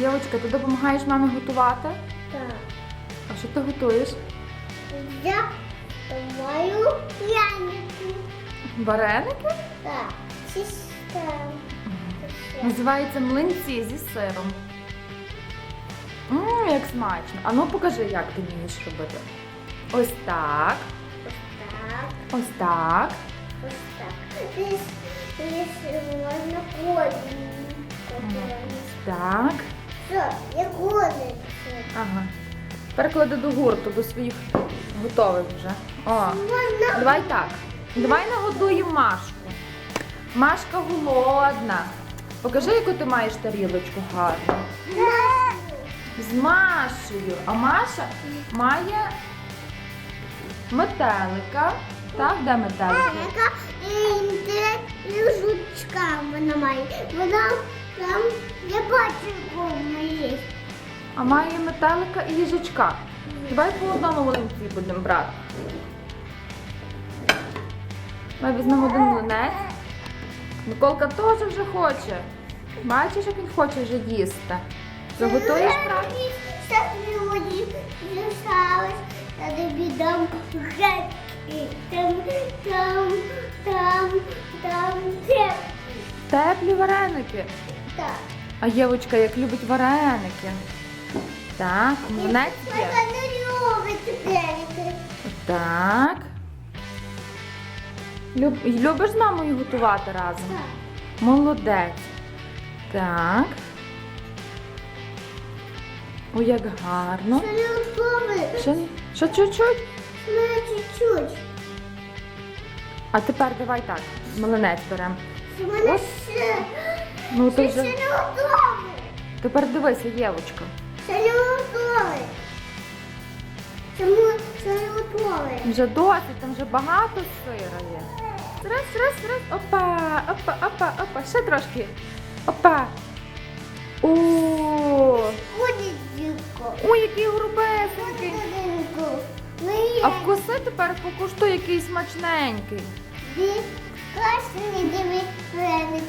Євочка, ти допомагаєш мамі готувати? Так. А що ти готуєш? Я маю пряники. Вареники? Так. Чисто. Називається млинці зі сиром. Ммм, як смачно. А ну покажи, як ти вмієш робити. Ось так. Ось Так. Ось так. Ось так. Здесь, здесь можна кожен. Так. Все, я кожен. Ага. Переклади до гурту, до своїх готових вже. О. Давай так. Давай нагодуємо Машку. Машка голодна. Покажи, яку ти маєш тарілочку гарну. З Машею. А Маша має метелика. Так, де метелик? Яка жучка вона має. Вона там, є. А має метелика і їжачка. Давай по одному млинці будемо брати. Ми візьмемо один млинець. Миколка теж вже хоче. Бачиш, як він хоче вже їсти. Заготуєш залишались, я тобі дам геть. Там, там, там, там, де. Теплі вареники. Так. А Євочка як любить вареники. Так, є. Вона не любить. Так. Люб... Любиш з мамою готувати разом? Так. Молодець. Так. Ой, як гарно. Ще, ще чуть-чуть. Чуть-чуть. А тепер давай так. Млинець беремо. Ну ти вже. Тепер дивися, Євочка. Це. Чому це? Вже досить, там вже багато сира є. Раз, раз, раз. Опа, опа, опа, опа. Ще трошки. Опа. О, ой, який грубесенький. А вкуси тепер покуштуй, який смачненький. Дивись